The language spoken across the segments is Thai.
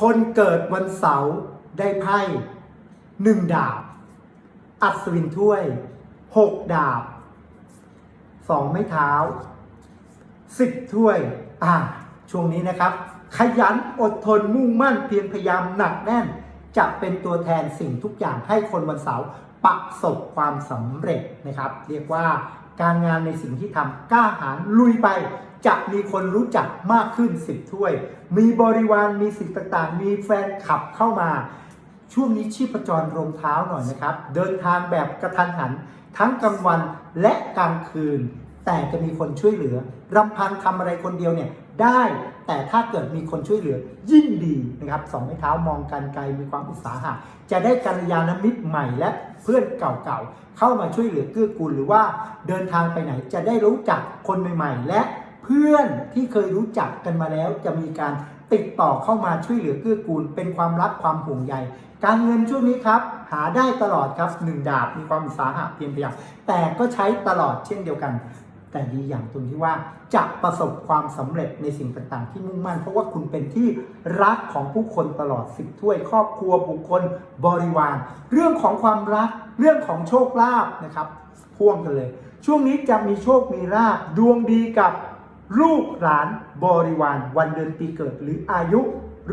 คนเกิดวันเสาร์ได้ไพ่หนึ่งดาบ อัศวินถ้วยหกดาบสองไม้เท้าสิบถ้วย อ่า ช่วงนี้นะครับ ขยันอดทนมุ่งมั่นเพียรพยายามหนักแน่น จะเป็นตัวแทนสิ่งทุกอย่างให้คนวันเสาร์ประสบความสำเร็จนะครับ เรียกว่า การงานในสิ่งที่ทำกล้าหาญลุยไป จะมีคนรู้จักมากขึ้นสิบถ้วย มีบริวารมีสิ่งต่างๆ มีแฟนขับเข้ามา ช่วงนี้ชีพจรรมเท้าหน่อยนะครับ เดินทางแบบกระทันหัน ทั้งกลางวันและกลางคืน แต่จะมีคนช่วยเหลือรำพังทำอะไรคนเดียวเนี่ย ได้ แต่ถ้าเกิดมีคนช่วยเหลือยิ่งดีนะครับสองไม้เท้ามองกันไกลมีความอุตสาหะจะได้กัลยาณมิตรใหม่และเพื่อนเก่าๆเข้ามาช่วยเหลือเกื้อกูลหรือว่าเดินทางไปไหนจะได้รู้จักคนใหม่ ๆ และเพื่อนที่เคยรู้จักกันมาแล้วจะมีการติดต่อเข้ามาช่วยเหลือเกื้อกูล เป็นความรักความห่วงใย การเงินช่วงนี้ครับ หาได้ตลอดครับหนึ่งดาบมีความอุตสาหะเพียรพยายามแต่ก็ใช้ตลอดเช่นเดียวกัน แต่ดีอย่างตรงที่ว่าจะประสบความสำเร็จในสิ่งต่างๆ ที่มุ่งมั่น เพราะว่าคุณเป็นที่รักของผู้คนตลอดสิบถ้วย ครอบครัวบุคคลบริวาร เรื่องของความรัก เรื่องของโชคลาภนะครับพ่วงกันเลย ช่วงนี้จะมีโชคมีลาภดวงดีกับลูกหลานบริวาร วันเดือนปีเกิดหรืออายุ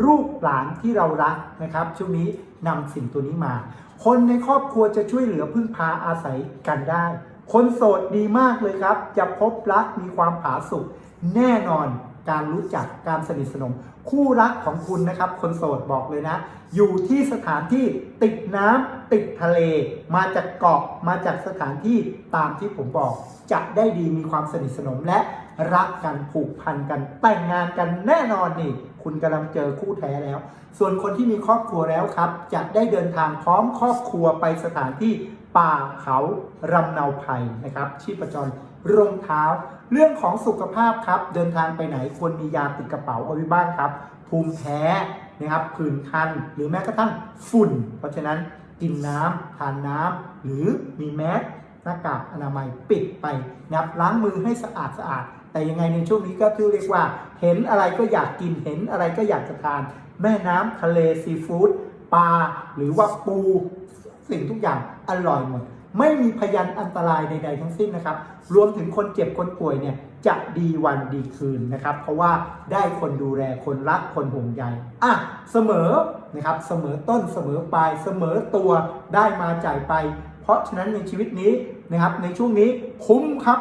ลูกหลานที่เรารักนะครับ ช่วงนี้นำสิ่งตัวนี้มา คนในครอบครัวจะช่วยเหลือพึ่งพาอาศัยกันได้ คนโสดดีมากเลยครับ จะพบรักมีความผาสุกแน่นอนการรู้จักการสนิทสนม คู่รักของคุณนะครับ คนโสดบอกเลยนะ อยู่ที่สถานที่ติดน้ำติดทะเล มาจากเกาะมาจากสถานที่ตามที่ผมบอก จะได้ดีมีความสนิทสนมและรักกันผูกพันกันแต่งงานกันแน่นอนนี่ คุณกำลังเจอคู่แท้แล้ว ส่วนคนที่มีครอบครัวแล้วครับ จะได้เดินทางพร้อมครอบครัวไปสถานที่ ป่าเขารำเนาภัยนะครับ ชีพจรรองเท้า เรื่องของสุขภาพครับ เดินทางไปไหนควรมียาติดกระเป๋าเอาไว้บ้างครับ ภูมิแพ้นะครับผื่นคันหรือแม้กระทั่งฝุ่น เพราะฉะนั้นกินน้ำทานน้ำหรือมีแมสหน้ากากอนามัยปิดไปนะครับล้างมือให้สะอาดสะอาด แต่ยังไงในช่วงนี้ก็คือเรียกว่า เห็นอะไรก็อยากกินเห็นอะไรก็อยากจะทาน แม่น้ำทะเลซีฟู้ดปลาหรือว่าปู สิ่งทุกอย่างอร่อยหมด ไม่มีพยันอันตรายใดๆทั้งสิ้นนะครับ รวมถึงคนเจ็บคนป่วยเนี่ยจะดีวันดีคืนนะครับ เพราะว่าได้คนดูแลคนรักคนห่วงใยอะเสมอนะครับเสมอต้นเสมอปลายเสมอตัวได้มาจ่ายไป เพราะฉะนั้นในชีวิตนี้นะครับในช่วงนี้คุ้มครับ